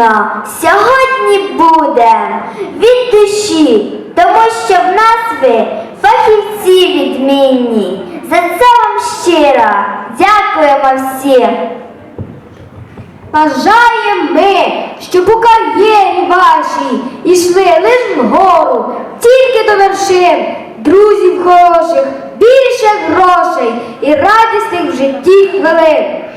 вільно сьогодні буде від душі, тому що в нас ви фахівці відмінні. За це вам щиро дякуємо всім. Бажаємо ми, щоб у кар'єрі вашій ішли лиш вгору, тільки до вершин, друзів хороших, більше грошей і радісних в житті хвилин.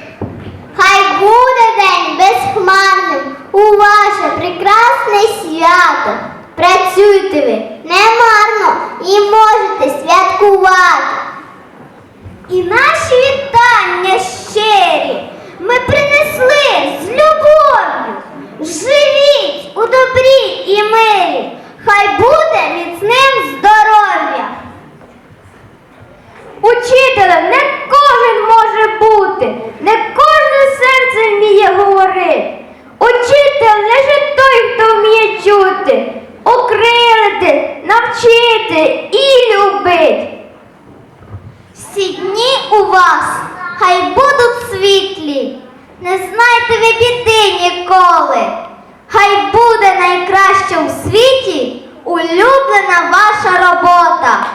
Хай буде день безхмарним у ваше прекрасне свято. Працюйте ви немарно і можете святкувати. І наші вітання щирі ми принесли з любов'ю. Живіть у добрі і мирі, хай буде міцним здоров'я. Учителем не кожен може бути, не серце вміє говорити. Учитель лише той, хто вміє чути, окрилити, навчити і любити. Всі дні у вас хай будуть світлі, не знайте ви біди ніколи. Хай буде найкраща у світі улюблена ваша робота.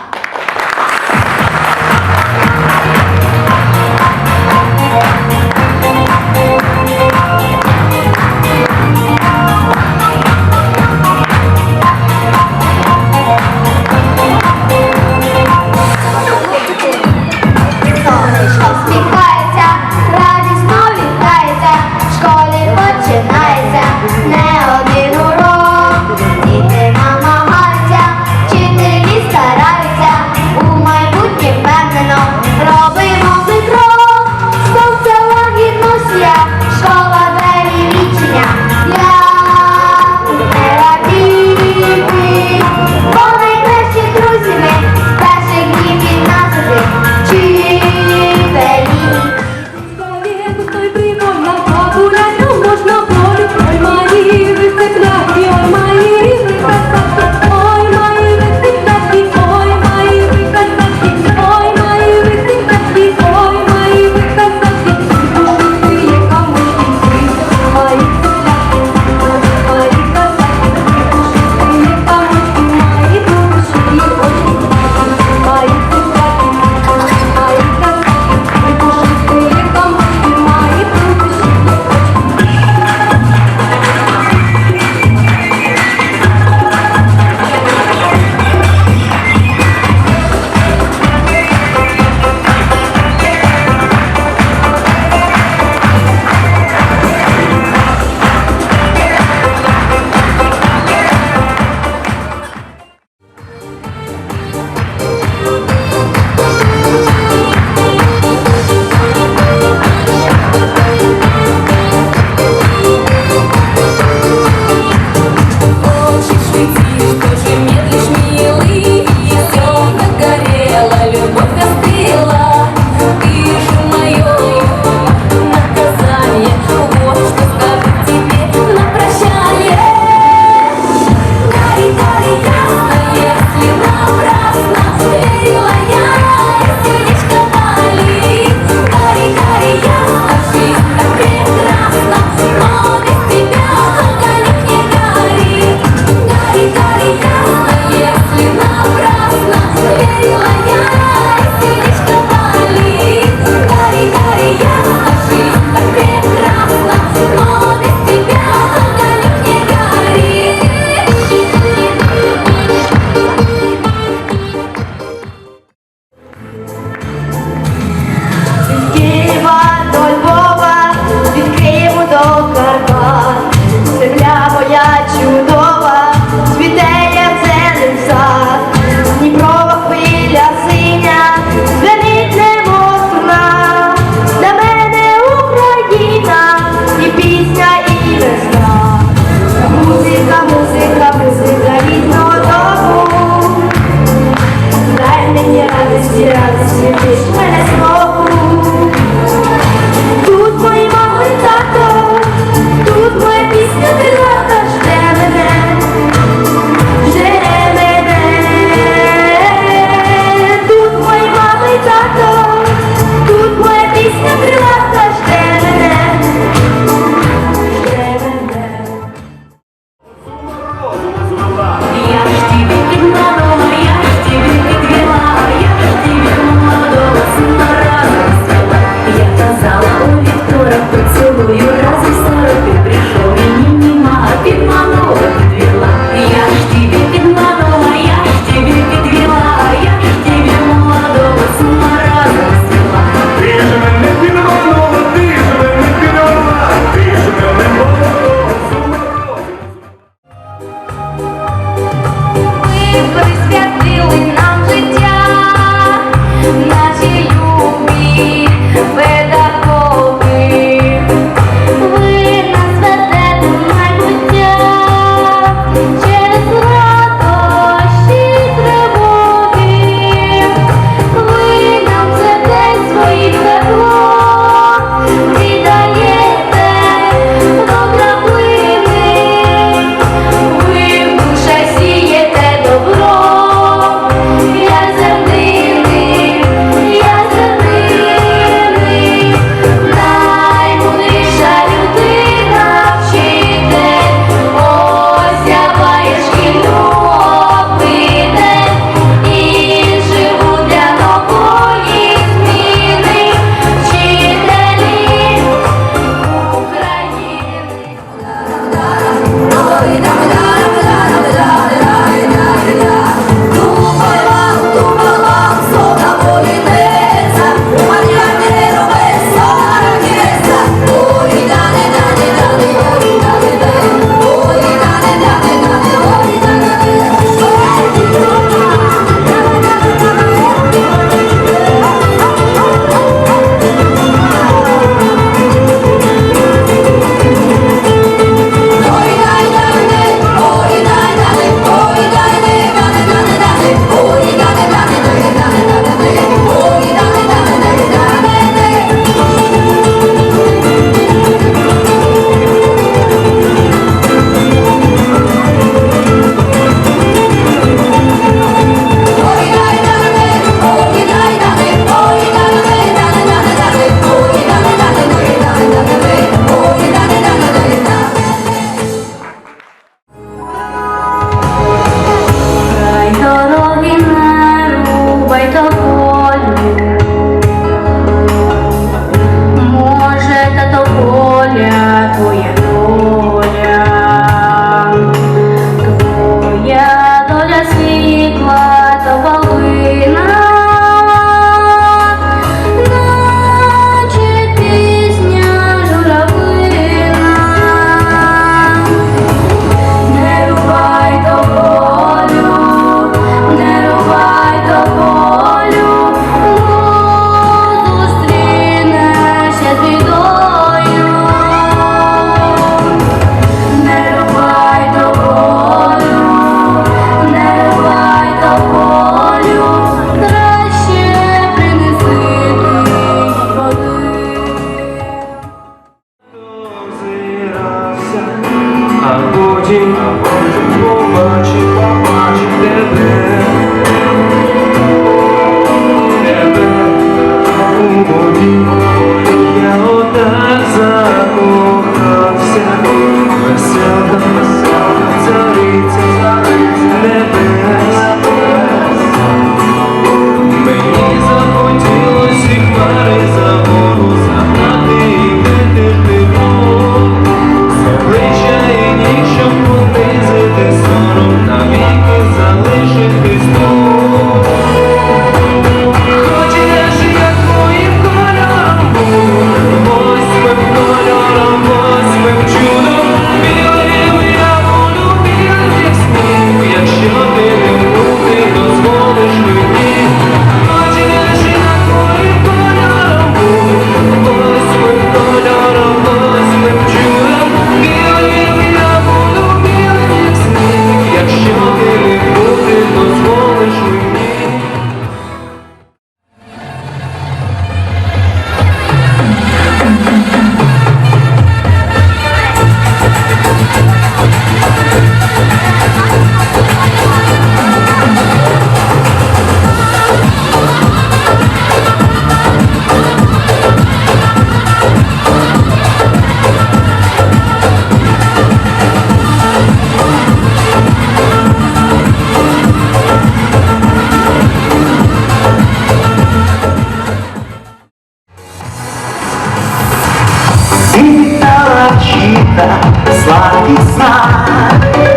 сладкий смак.